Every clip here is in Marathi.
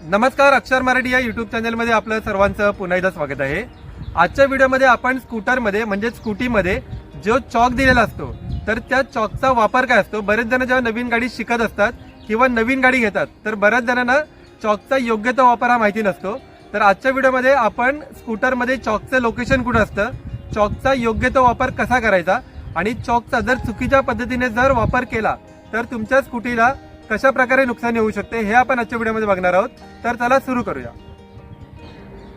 नमस्कार अक्षर मराठी या युट्यूब चॅनलमध्ये आपलं सर्वांचं पुन्हा एकदा स्वागत आहे. आजच्या व्हिडिओमध्ये आपण स्कूटरमध्ये म्हणजे स्कूटीमध्ये जो चॉक दिलेला असतो तर त्या चॉकचा वापर काय असतो? बरेच जण जेव्हा नवीन गाडी शिकत असतात किंवा नवीन गाडी घेतात तर बऱ्याच जणांना चॉकचा योग्य तो वापर हा माहिती नसतो. तर आजच्या व्हिडिओमध्ये आपण स्कूटरमध्ये चॉकचं लोकेशन कुठं असतं चॉकचा योग्य तो वापर कसा करायचा आणि चॉकचा जर चुकीच्या पद्धतीने जर वापर केला तर तुमच्या स्कूटीला कशा प्रकारे नुकसान होऊ शकते हे आपण आजच्या व्हिडिओमध्ये बघणार आहोत. तर चला सुरू करूया.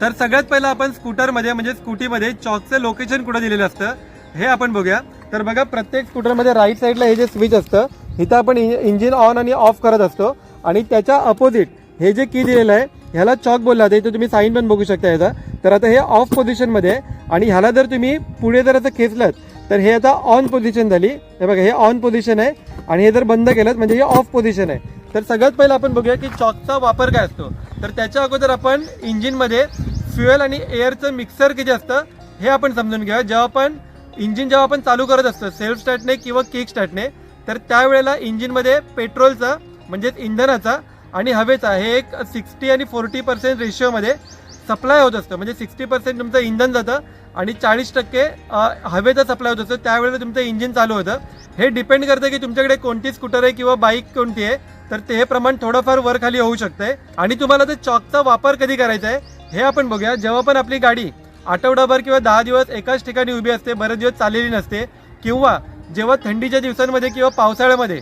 तर सगळ्यात पहिलं आपण स्कूटरमध्ये म्हणजे स्कूटीमध्ये चॉकचं लोकेशन कुठं दिलेलं असतं हे आपण बघूया. तर बघा प्रत्येक स्कूटरमध्ये राईट साईडला हे जे स्विच असतं इथं आपण इंजिन ऑन आणि ऑफ करत असतो. आणि त्याच्या अपोजिट हे जे की दिलेलं आहे ह्याला चॉक बोलला जाते. इथं तुम्ही साईन पण बघू शकता याचा. तर आता हे ऑफ पोझिशनमध्ये आणि ह्याला जर तुम्ही पुढे जर असं खेचलं तर हे आता ऑन पोझिशन झाली. हे बघा हे ऑन पोझिशन आहे. आणि हे जर बंद केलं म्हणजे हे ऑफ पोझिशन आहे. तर सगळ्यात पहिलं आपण बघूया की चॉकचा वापर काय असतो. तर त्याच्या अगोदर आपण इंजिनमध्ये फ्युएल आणि एअरचं मिक्सर किती असतं हे आपण समजून घेऊया. जेव्हा आपण इंजिन जेव्हा आपण चालू करत असतो सेल्फ स्टार्टने किंवा किक स्टार्टने तर त्यावेळेला इंजिनमध्ये पेट्रोलचा म्हणजेच इंधनाचा आणि हवेचा हे एक सिक्स्टी आणि फोर्टी पर्सेंट रेशिओमध्ये सप्लाय होत असतं. म्हणजे सिक्स्टी पर्सेंट तुमचं इंधन जातं आणि चाळीस टक्के हवेचं हवेचा सप्लाय होत असतो. त्यावेळेला तुमचं इंजिन चालू होतं. हे डिपेंड करतं की तुमच्याकडे कोणती स्कूटर आहे किंवा बाईक कोणती आहे. तर ते हे प्रमाण थोडंफार वर खाली होऊ शकतंय. आणि तुम्हाला ते चॉकचा वापर कधी करायचा आहे हे आपण बघूया. जेव्हा पण आपली गाडी आठवडाभर किंवा दहा दिवस एकाच ठिकाणी उभी असते बरेच दिवस चाललेली नसते किंवा जेव्हा थंडीच्या दिवसांमध्ये किंवा पावसाळ्यामध्ये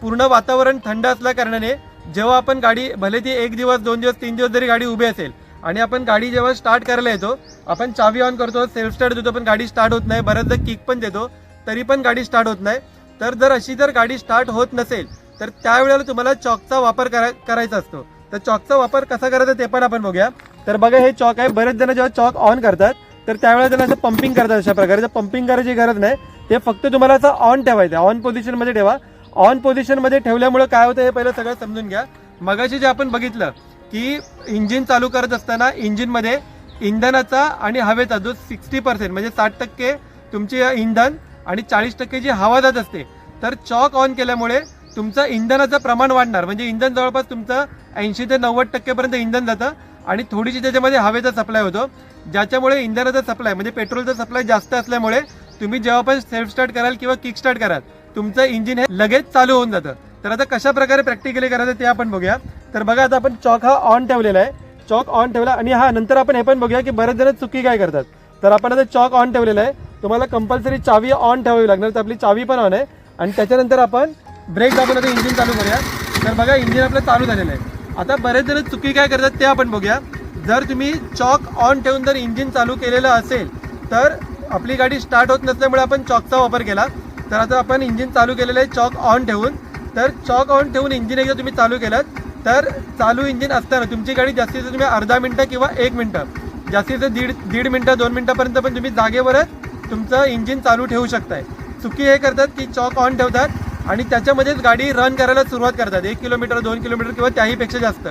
पूर्ण वातावरण थंड असल्या कारणाने जेव्हा आपण गाडी भले ती एक दिवस दोन दिवस तीन दिवस जरी गाडी उभी असेल आणि आपण गाडी जेव्हा स्टार्ट करायला येतो आपण चावी ऑन करतो सेल्फ स्टार्ट देतो पण गाडी स्टार्ट होत नाही बऱ्याचदा किक पण देतो तरी पण गाडी स्टार्ट होत नाही. तर जर अशी जर गाडी स्टार्ट होत नसेल तर त्यावेळेला तुम्हाला चॉकचा वापर करा करायचा असतो. तर चॉकचा वापर कसा करायचा ते पण आपण बघूया. तर बघा हे चॉक आहे. बरेच जण जेव्हा चॉक ऑन करतात तर त्यावेळेला त्यांना असं पंपिंग करतात अशा प्रकारे. पंपिंग करायची गरज नाही. ते फक्त तुम्हाला असं ऑन ठेवायचं ऑन पोझिशनमध्ये ठेवा. ऑन पोझिशनमध्ये ठेवल्यामुळे काय होतं हे पहिलं सगळं समजून घ्या. मगाशी जे आपण बघितलं की इंजिन चालू करत असताना इंजिनमध्ये इंधनाचा आणि हवेचा जो सिक्स्टी पर्सेंट म्हणजे साठ टक्के तुमचे इंधन आणि चाळीस टक्के जी हवा जात असते तर चॉक ऑन केल्यामुळे तुमचं इंधनाचं प्रमाण वाढणार. म्हणजे इंधन जवळपास तुमचं ऐंशी ते नव्वद टक्केपर्यंत इंधन जातं आणि थोडीशी त्याच्यामध्ये हवेचा सप्लाय होतो ज्याच्यामुळे इंधनाचा सप्लाय म्हणजे पेट्रोलचा सप्लाय जास्त असल्यामुळे तुम्ही जेव्हा पण सेल्फ स्टार्ट कराल किंवा किक स्टार्ट कराल तुमचं इंजिन हे लगेच चालू होऊन जातं. तर आता कशा प्रकारे प्रॅक्टिकली करायचं ते आपण बघूया. तर बघा आता आपण चॉक हा ऑन ठेवलेला आहे. चॉक ऑन ठेवला आणि हा नंतर आपण हे पण बघूया की बरेच जण चुकी काय करतात. तर आपण आता चॉक ऑन ठेवलेला आहे. तुम्हाला कंपल्सरी चावी ऑन ठेवावी लागणार तर आपली चावी पण ऑन आहे. आणि त्याच्यानंतर आपण ब्रेक दाबून आता इंजिन चालू करूया. तर बघा इंजिन आपलं चालू झालेलं आहे. आता बरेच जण चुकी काय करतात ते आपण बघूया. जर तुम्ही चॉक ऑन ठेवून जर इंजिन चालू केलेलं असेल तर आपली गाडी स्टार्ट होत नसल्यामुळे आपण चॉकचा वापर केला. तर आता आपण इंजिन चालू केलेलं आहे चॉक ऑन ठेवून. तर चॉक ऑन ठेवून इंजिन एकदा तुम्ही चालू केलं तर चालू इंजिन असताना तुमची गाडी जास्तीत जास्त तुम्ही अर्धा मिनटं किंवा एक मिनटं जास्तीत जास्त दीड दीड मिनटं दोन मिनटापर्यंत पण तुम्ही जागेवरच तुमचं इंजिन चालू ठेवू शकताय. चुकी हे करतात की चॉक ऑन ठेवतात आणि त्याच्यामध्येच गाडी रन करायला सुरुवात करतात एक किलोमीटर दोन किलोमीटर किंवा त्याहीपेक्षा जास्त.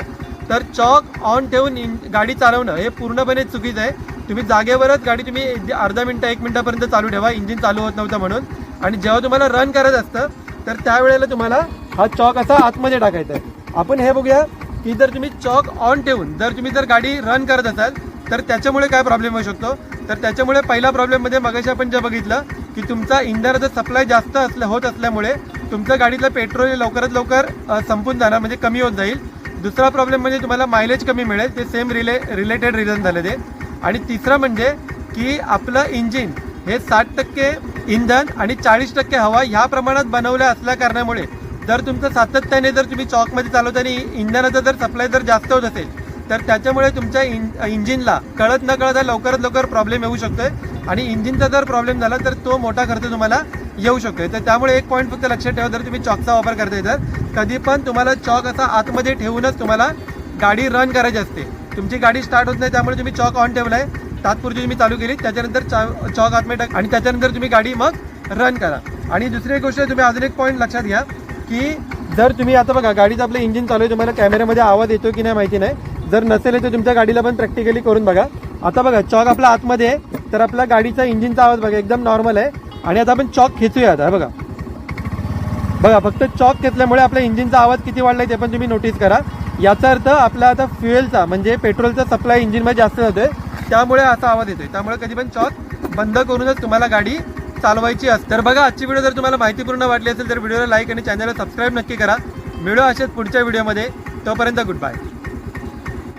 तर चॉक ऑन ठेवून गाडी चालवणं हे पूर्णपणे चुकीचं आहे. तुम्ही जागेवरच गाडी तुम्ही अर्धा मिनटं एक मिनटापर्यंत चालू ठेवा इंजिन चालू होत नव्हतं म्हणून. आणि जेव्हा तुम्हाला रन करत असतं तर त्यावेळेला तुम्हाला हा चॉक असा आतमध्ये टाकायचा आहे. आपण हे बघूया की जर तुम्ही चॉक ऑन ठेवून जर तुम्ही जर गाडी रन करत असाल तर त्याच्यामुळे काय प्रॉब्लेम होऊ शकतो? तर त्याच्यामुळे पहिला प्रॉब्लेममध्ये मगाशी आपण जे बघितलं की तुमचा इंधनाचा सप्लाय जास्त असल्या होत असल्यामुळे तुमच्या गाडीतलं पेट्रोल हे लवकरात लवकर संपून जाणार म्हणजे कमी होत जाईल. दुसरा प्रॉब्लेम म्हणजे तुम्हाला मायलेज कमी मिळेल. ते सेम रिले रिलेटेड रिझन झाले ते. आणि तिसरं म्हणजे की आपलं इंजिन हे साठ टक्के इंधन आणि चाळीस टक्के हवा ह्या प्रमाणात बनवल्या असल्या कारणामुळे जर तुमचं सातत्याने जर तुम्ही चॉकमध्ये चालवताना इंधनाचा जर सप्लाय जर जास्त होत असेल तर त्याच्यामुळे तुमच्या इं इंजिनला कळत न कळत लवकरात लवकर प्रॉब्लेम येऊ शकतोय. आणि इंजिनचा जर प्रॉब्लेम झाला तर तो मोठा खर्च तुम्हाला येऊ शकतोय. तर त्यामुळे एक पॉईंट फक्त लक्षात ठेवा जर तुम्ही चॉकचा वापर करताय तर. कधी पण तुम्हाला चॉक असा आतमध्ये ठेवूनच तुम्हाला गाडी रन करायची असते. तुमची गाडी स्टार्ट होत नाही त्यामुळे तुम्ही चॉक ऑन ठेवलाय. तात्पुरती तुम्ही चालू केली त्याच्यानंतर चा- चॉक आतमध्ये टाक आणि त्याच्यानंतर तुम्ही गाडी मग रन करा. आणि दुसरी एक गोष्ट तुम्ही अजून एक पॉईंट लक्षात घ्या की जर तुम्ही आता बघा गाडीचं आपलं इंजिन चालू आहे तुम्हाला कॅमेऱ्यामध्ये आवाज येतो की नाही माहिती नाही. जर नसेल तर तुमच्या गाडीला पण प्रॅक्टिकली करून बघा. आता बघा चॉक आपला आतमध्ये आहे तर आपला गाडीचा इंजिनचा आवाज बघा एकदम नॉर्मल आहे. आणि आता आपण चॉक खेचूया आता बघा. बघा फक्त चॉक घेतल्यामुळे आपल्या इंजिनचा आवाज किती वाढलाय ते पण तुम्ही नोटीस करा. याचा अर्थ आपला आता फ्युएलचा म्हणजे पेट्रोलचा सप्लाय इंजिनमध्ये जास्त होतोय त्यामुळे असा आवाज येतोय. त्यामुळे कधी पण चॉक बंद करूनच तुम्हाला गाडी चालवायची असते. तर बघा आजची व्हिडिओ जर तुम्हाला माहितीपूर्ण वाटली असेल तर व्हिडिओला लाईक आणि चॅनलला सबस्क्राईब नक्की करा. मिळू असेच पुढच्या व्हिडिओमध्ये तोपर्यंत गुड बाय